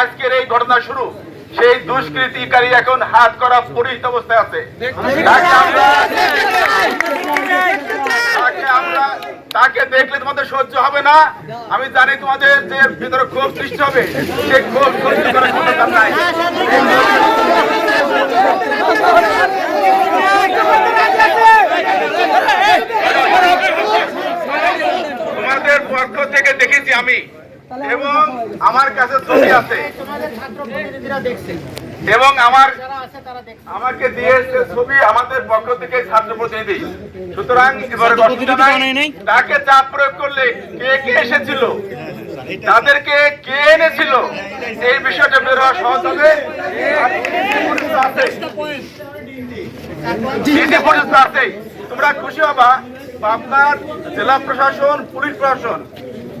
আজকের এই ঘটনা শুরু। সেই দুষ্কৃতিকারী এখন হাত করা পরিহিত অবস্থায় আছে। তাকে দেখলে তোমাদের সহ্য হবে না। আমি জানি তোমাদের যে ভিতরে ক্ষোভ সৃষ্টি হবে। সেই ক্ষোভ সহ্য করার ক্ষমতা নাই। তোমাদের পক্ষ থেকে দেখেছি আমি এবং আমার কাছে ছবি আছে। তোমাদের ছাত্র প্রতিনিধিরা এবং আমার আমাকে দিয়েছে ছবি আমাদের পক্ষ থেকে ছাত্র প্রতিনিধি। সুতরাং। তাকে চাপ প্রয়োগ করলে কে কে এসেছিল? তাদেরকে কে এনেছিল? এই বিষয়টা বের হওয়া সহজ হবে। তোমরা খুশি হবা। পাবনার জেলা প্রশাসন পুলিশ প্রশাসন।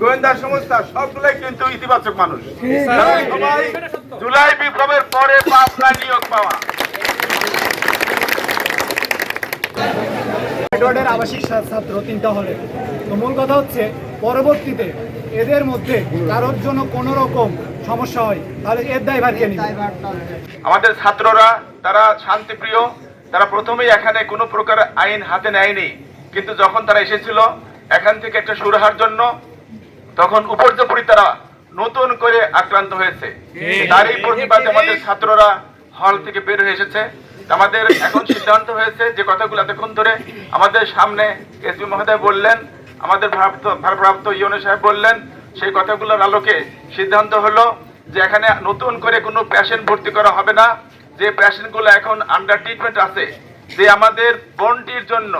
গোয়েন্দা সংস্থা সবগুলোই কিন্তু ইতিবাচক মানুষ। সবাই জুলাই বিপ্লবের পরে পাবনা নিয়োগ পাওয়া। এডওয়ার্ডের আবাসিক ছাত্র তিনটা হলে। তো মূল কথা হচ্ছে পরবর্তীতে এদের মধ্যে কারোর জন্য কোনো রকম সমস্যা হয় তাহলে এর দায়ভার কে নিবে? আমাদের ছাত্ররা তারা শান্তিপ্রিয় তারা প্রথমেই এখানে কোনো প্রকার আইন হাতে নেয়নি। কিন্তু যখন তারা এসেছিল এখান থেকে একটা সুরাহার জন্য তখন উপর্যপরি তারা নতুন করে আক্রান্ত হয়েছে। তারই প্রতিবাদে আমাদের ছাত্ররা হল থেকে বের হয়ে এসেছে। আমাদের এখন সিদ্ধান্ত হয়েছে যে কথাগুলো এতক্ষণ ধরে আমাদের সামনে এসপি মহোদয় বললেন আমাদের ভারপ্রাপ্ত- ইউনো সাহেব বললেন সেই কথাগুলোর আলোকে সিদ্ধান্ত হলো যে এখানে নতুন করে কোনো পেশেন্ট ভর্তি করা হবে না। যে পেশেন্টগুলো এখন আন্ডার ট্রিটমেন্ট আছে যে আমাদের বনটির জন্য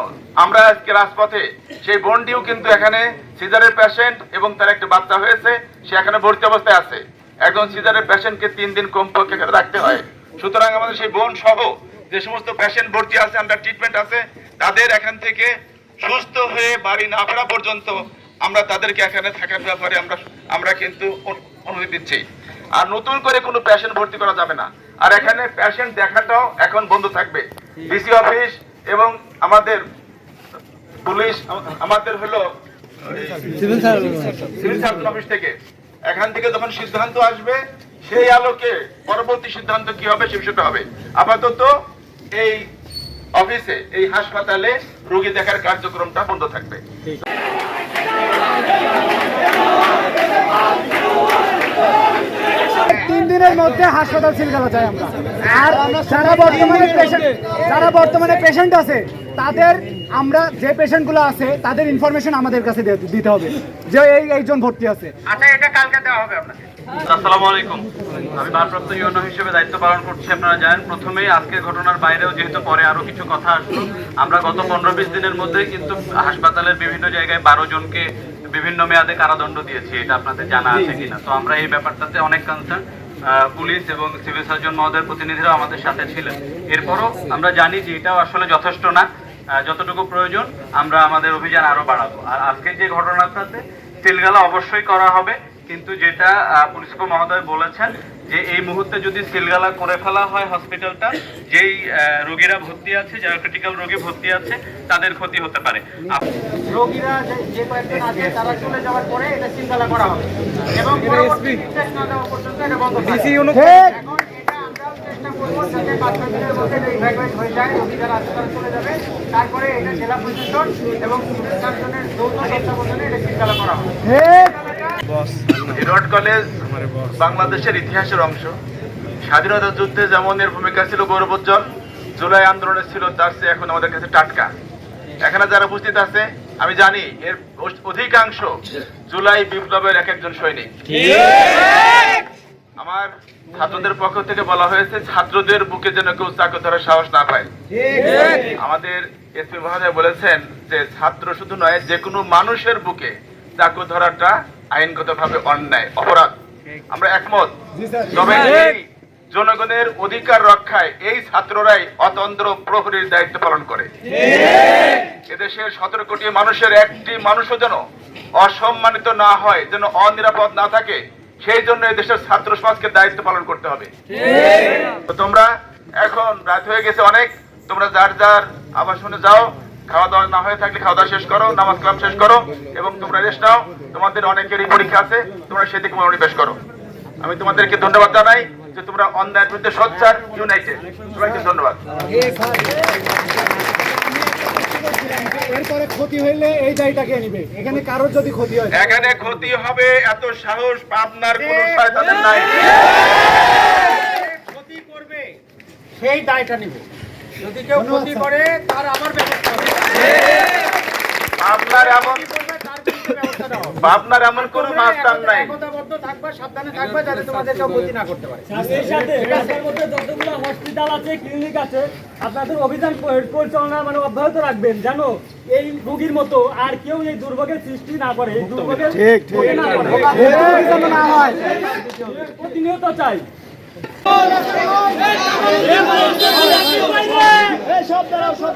আমরা আজকে রাজপথে, সেই বনটিও কিন্তু এখানে সিজারের পেশেন্ট এবং তার একটা বাচ্চা হয়েছে, সে এখানে ভর্তি অবস্থায় আছে। একজন সিজারের পেশেন্টকে তিন দিন কমপক্ষে এখানে রাখতে হয়। সুতরাং আমাদের সেই বোন সহ যে সমস্ত পেশেন্ট ভর্তি আছে আন্ডার ট্রিটমেন্ট আছে, তাদের এখান থেকে সুস্থ হয়ে বাড়ি না ফেরা পর্যন্ত আমরা তাদেরকে এখানে থাকার ব্যাপারে আমরা আমরা কিন্তু অনুমতি দিচ্ছি। আর নতুন করে কোনো পেশেন্ট ভর্তি করা যাবে না। আর এখানে পেশেন্ট দেখাটাও এখন বন্ধ থাকবে। ডিসি অফিস এবং আমাদের পুলিশ আমাদের হলো সিভিল সার্জন। অফিস থেকে। এখান থেকে যখন সিদ্ধান্ত আসবে সেই আলোকে পরবর্তী সিদ্ধান্ত কি হবে সে বিষয়টা হবে। আপাতত এই অফিসে এই হাসপাতালে রোগী দেখার কার্যক্রমটা বন্ধ থাকবে। তিন দিনের মধ্যে হাসপাতাল সিল করা যায় আমরা। আর যারা বর্তমানে পেশেন্ট যারা বর্তমানে পেশেন্ট আছে তাদের আমরা যে পেশেন্টগুলো আছে তাদের ইনফরমেশন আমাদের কাছে দিতে হবে যে এই এইজন ভর্তি আছে। আচ্ছা এটা কালকে দেওয়া হবে আপনাকে। আসসালামু আলাইকুম। আমি ভারপ্রাপ্ত ইউনো হিসেবে দায়িত্ব পালন করছি আপনারা জানেন। প্রথমেই আজকের ঘটনার বাইরেও যেহেতু পরে আরও কিছু কথা আসলো আমরা গত পনেরো বিশ দিনের মধ্যেই কিন্তু হাসপাতালের বিভিন্ন জায়গায় বারো জনকে বিভিন্ন মেয়াদে কারাদণ্ড দিয়েছি এটা আপনাদের জানা আছে কিনা। তো আমরা এই ব্যাপারটাতে অনেক কনসার্ন পুলিশ এবং সিভিল সার্জন মহোদয়ের প্রতিনিধিরাও আমাদের সাথে ছিলেন। এরপরও আমরা জানি যে এটাও আসলে যথেষ্ট না যতটুকু প্রয়োজন আমরা আমাদের অভিযান আরও বাড়াবো। আর আজকের যে ঘটনাটাতে তেলগালা অবশ্যই করা হবে। কিন্তু যেটা পুলিশ মহোদয় বলেছেন যে এই মুহূর্তে যদি সিলগালা করে ফেলা হয় হসপিটালটা যেই আহ, রোগীরা ভর্তি আছে যারা ক্রিটিক্যাল রোগী ভর্তি আছে তাদের ক্ষতি হতে পারে। রোগীরা যে- যে কয়েকজন আছে তারা চলে যাওয়ার পরে এটা চিন্তালা করা হবে। এবং পরবর্তী নির্দেশ না দেওয়া পর্যন্ত এটা বন্ধ থাকবে। এখন এটা আমরাও চেষ্টা করব যাতে পাঁচ ছয় দিনের মধ্যে এটা evacuate হয়ে যায় রোগী যারা আছে তারা চলে যাবে। তারপরে এটা জেলা প্রশাসন এবং সিভিল সার্জনের যৌথ তত্ত্বাবধানে এটা চিন্তালা করা হবে। এডওয়ার্ড কলেজ বাংলাদেশের ইতিহাসের অংশ। স্বাধীনতা যুদ্ধে যেমন এর ভূমিকা ছিল গৌরবোজ্জ্বল জুলাই আন্দোলনে ছিল তার চেয়ে এখন আমাদের কাছে টাটকা। এখানে যারা উপস্থিত আছে আমি জানি এর অধিকাংশ জুলাই বিপ্লবের এক একজন সৈনিক। আমার ছাত্রদের পক্ষ থেকে বলা হয়েছে ছাত্রদের বুকে যেন কেউ চাকু ধরার সাহস না পায়। আমাদের এসপি মহোদয় বলেছেন যে ছাত্র শুধু নয় যে কোনো মানুষের বুকে চাকু ধরাটা আইনগতভাবে অন্যায় অপরাধ। আমরা একমত। তবে এই জনগণের অধিকার রক্ষায় এই ছাত্ররাই অতন্ত্র প্রহরীর দায়িত্ব পালন করে। এদেশের সতেরো কোটি মানুষের একটি মানুষও যেন অসম্মানিত না হয় যেন অনিরাপদ না থাকে সেই জন্য এদেশের ছাত্র সমাজকে দায়িত্ব পালন করতে হবে। তো তোমরা এখন রাত হয়ে গেছে অনেক। তোমরা যার যার আবাসনে যাও। খাওয়া দাওয়া না হয়ে থাকলে খাওয়া দাওয়া শেষ করো নামাজ কালাম শেষ করো এবং তোমরা রেস্ট নাও। তোমাদের অনেকেরই পরীক্ষা আছে তোমরা সেদিকে মনোনিবেশ করো। আমি তোমাদেরকে ধন্যবাদ জানাই যে তোমরা অন্যায়ের বিরুদ্ধে সোচ্চার ইউনাইটেড সবাইকে ধন্যবাদ। এরপরে ক্ষতি হইলে এই দায়টা কে নিবে? এখানে কারোর যদি ক্ষতি হয়। এখানে ক্ষতি হবে এত সাহস পাবনার কোন শয়তানের নাই। ক্ষতি করবে সেই দায়টা নিব। যদি কেউ ক্ষতি করে তার ব্যবস্থা হবে এমন পাবনার এমন কোন মাস্টার নাই। একতাবদ্ধ থাকবা সাবধানে থাকবা যাতে তোমাদের কেউ ক্ষতি না করতে পারে। এই সাথে এলাকার মধ্যে যতগুলো হসপিটাল আছে ক্লিনিক আছে আপনাদের অভিযান পরিচালনা মানে অব্যাহত রাখবেন। জানো এই রোগীর মতো আর কেউ এই দুর্ভোগের সৃষ্টি না করে এই দুর্ভোগের ঠিক ঠিক। না হয় প্রতিনিয়ত চাই। সব দাঁড়াও সব